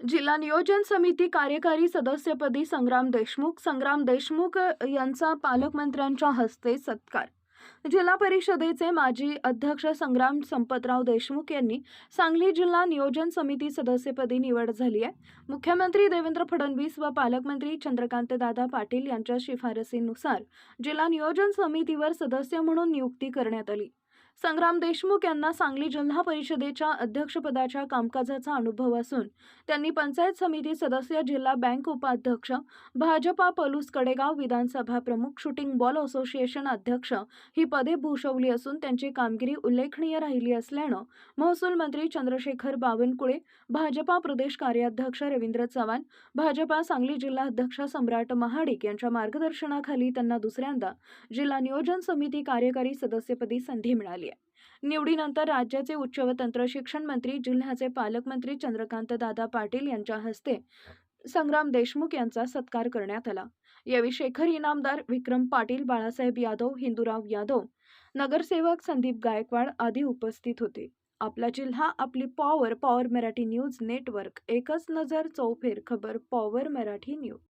जिल्हा नियोजन समिती कार्यकारी सदस्यपदी संग्राम देशमुख. संग्राम देशमुख यांचा पालकमंत्र्यांच्या हस्ते सत्कार. जिल्हा परिषदेचे माजी अध्यक्ष संग्राम संपतराव देशमुख यांनी सांगली जिल्हा नियोजन समिती सदस्यपदी निवड झाली आहे. मुख्यमंत्री देवेंद्र फडणवीस व पालकमंत्री चंद्रकांत दादा पाटील यांच्या शिफारसीनुसार जिल्हा नियोजन समितीवर सदस्य म्हणून नियुक्ती करण्यात आली. संग्राम देशमुख यांना सांगली जिल्हा परिषदेच्या अध्यक्षपदाच्या कामकाजाचा अनुभव असून त्यांनी पंचायत समिती सदस्य जिल्हा बँक उपाध्यक्ष भाजपा पलूस कडेगाव विधानसभा प्रमुख शूटिंग बॉल असोसिएशन अध्यक्ष ही पदे भूषवली असून त्यांची कामगिरी उल्लेखनीय राहिली असल्यानं महसूल मंत्री चंद्रशेखर बावनकुळे भाजपा प्रदेश कार्याध्यक्ष रवींद्र चव्हाण भाजपा सांगली जिल्हा अध्यक्ष सम्राट महाडिक यांच्या मार्गदर्शनाखाली त्यांना दुसऱ्यांदा जिल्हा नियोजन समिती कार्यकारी सदस्यपदी संधी मिळाली. आहे. निवडीनंतर राज्याचे उच्च व तंत्र शिक्षण मंत्री जिल्ह्याचे पालकमंत्री चंद्रकांत दादा पाटील यांच्या हस्ते संग्राम देशमुख यांचा सत्कार करण्यात आला. यावेळी शेखर इनामदार विक्रम पाटील बाळासाहेब यादव हिंदूराव यादव नगरसेवक संदीप गायकवाड आदी उपस्थित होते. आपला जिल्हा आपली power power Marathi news network एकच नजर चौफेर खबर पॉवर मराठी न्यूज.